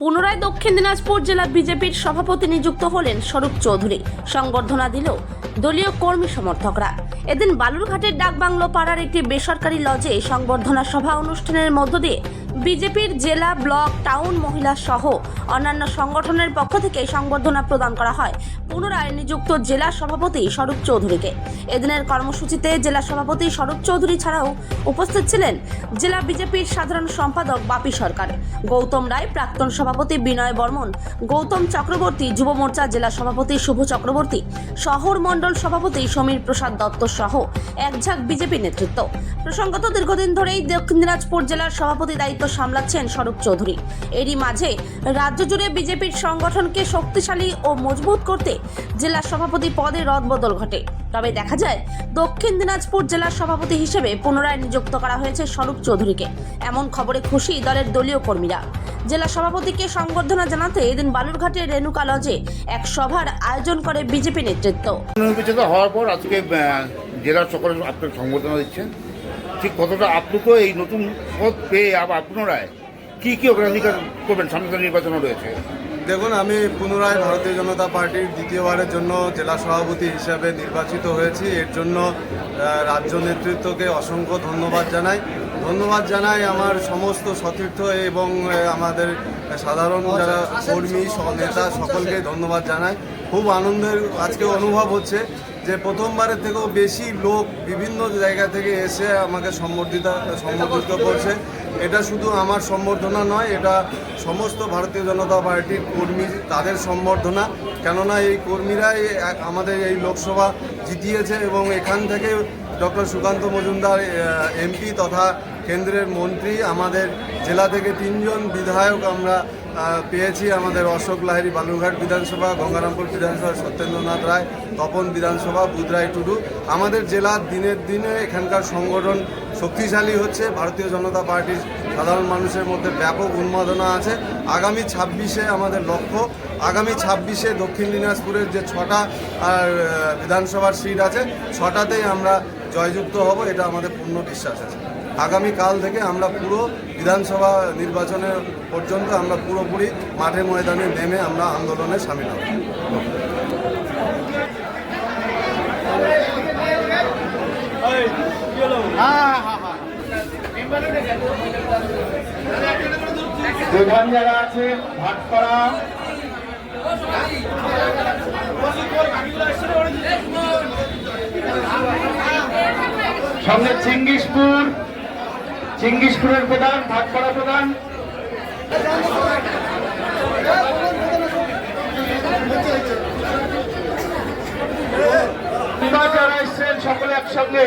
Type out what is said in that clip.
পুনরায় দক্ষিণ দিনাজপুর জেলা বিজেপির সভাপতি নিযুক্ত হলেন স্বরূপ চৌধুরী। সংবর্ধনা দিল দলীয় কর্মী সমর্থকরা। এদিন বালুরঘাটের ডাকবাংলো পাড়ার একটি বেসরকারি লজে সংবর্ধনা সভা অনুষ্ঠানের মধ্য দিয়ে বিজেপির জেলা, ব্লক, টাউন, মহিলা সহ অন্যান্য সংগঠনের পক্ষ থেকে সংবর্ধনা প্রদান করা হয়। পুনরায় নিযুক্ত জেলা সভাপতি স্বরূপ চৌধুরীকে। এদিনের কর্মসূচিতে জেলা সভাপতি স্বরূপ চৌধুরী ছাড়াও উপস্থিত ছিলেন জেলা বিজেপির সাধারণ সম্পাদক বাপি সরকার, গৌতম রায়, প্রাক্তন সভাপতি বিনয় বর্মন, গৌতম চক্রবর্তী, যুব মোর্চা জেলা সভাপতি শুভ চক্রবর্তী, শহর মণ্ডল সভাপতি সমীর প্রসাদ দত্ত সহ একঝাঁক বিজেপি নেতৃত্ব। প্রসঙ্গত, দীর্ঘদিন ধরেই দক্ষিণ দিনাজপুর জেলার সভাপতি দায়িত্ব সামলাচ্ছেন স্বরূপ চৌধুরী। এরই মাঝে রাজ্য জুড়ে বিজেপির সংগঠনকে শক্তিশালী ও মজবুত করতে জেলা সভাপতি পদে রদবদল ঘটে। তবে দেখা যায়, দক্ষিণ দিনাজপুর জেলার সভাপতি হিসেবে পুনরায় নিযুক্ত করা হয়েছে স্বরূপ চৌধুরীকে। এমন খবরে খুশি দলের দলীয় কর্মীরা। জেলা সভাপতিকে সংবর্ধনা জানাতে এদিন বালুরঘাটের রেণুকা লজে এক সভার আয়োজন করে বিজেপি নেতৃত্ব। হওয়ার পর আজকে জেলার সকলে আপনার সংবর্ধনা দিচ্ছেন। ঠিক কতটা আপ্লুত এই নতুন পদ পেয়ে আবার পুনরায় কী কী অগ্রাধিকার করবেন? সামনে নির্বাচনও রয়েছে। দেখুন, আমি পুনরায় ভারতীয় জনতা পার্টির দ্বিতীয়বারের জন্য জেলা সভাপতি হিসাবে নির্বাচিত হয়েছি। এর জন্য রাজ্য নেতৃত্বকে অসংখ্য ধন্যবাদ জানাই। ধন্যবাদ জানাই আমার সমস্ত সতীর্থ এবং আমাদের সাধারণ যারা কর্মী নেতা, সকলকে ধন্যবাদ জানাই। খুব আনন্দের আজকে অনুভব হচ্ছে যে প্রথমবারের থেকেও বেশি লোক বিভিন্ন জায়গা থেকে এসে আমাকে সম্বর্ধিত সম্বর্ধিত করছে। এটা শুধু আমার সম্বর্ধনা নয়, এটা সমস্ত ভারতীয় জনতা পার্টির কর্মী তাদের সম্বর্ধনা। কেননা এই কর্মীরাই আমাদের এই লোকসভা জিতিয়েছে এবং এখান থেকে ডক্টর সুকান্ত মজুমদার এমপি তথা কেন্দ্রের মন্ত্রী, আমাদের জেলা থেকে তিনজন বিধায়ক আমরা পেয়েছি আমাদের অশোক লাহিড়ী বালুরঘাট বিধানসভা, গঙ্গারামপুর বিধানসভা, সত্যেন্দ্রনাথ রায়, তপন বিধানসভা বুধরাই টুডু। আমাদের জেলার দিনের দিনে এখানকার সংগঠন শক্তিশালী হচ্ছে। ভারতীয় জনতা পার্টির সাধারণ মানুষের মধ্যে ব্যাপক উন্মাদনা আছে। আগামী ছাব্বিশে আমাদের লক্ষ্য, আগামী ছাব্বিশে দক্ষিণ দিনাজপুরের যে ছটা আর বিধানসভার সিট আছে, ছটাতেই আমরা জয়যুক্ত হব, এটা আমাদের পূর্ণ বিশ্বাস আছে। আগামী কাল থেকে আমরা পুরো বিধানসভা নির্বাচনের পর্যন্ত আমরা পুরোপুরি মাঠে ময়দানে নেমে আমরা আন্দোলনে সামিল হব। সঙ্গে চিঙ্গিসপুর চিঙ্গিসপুরের প্রধান ভাটপাড়া প্রধান। সকলে একসঙ্গে।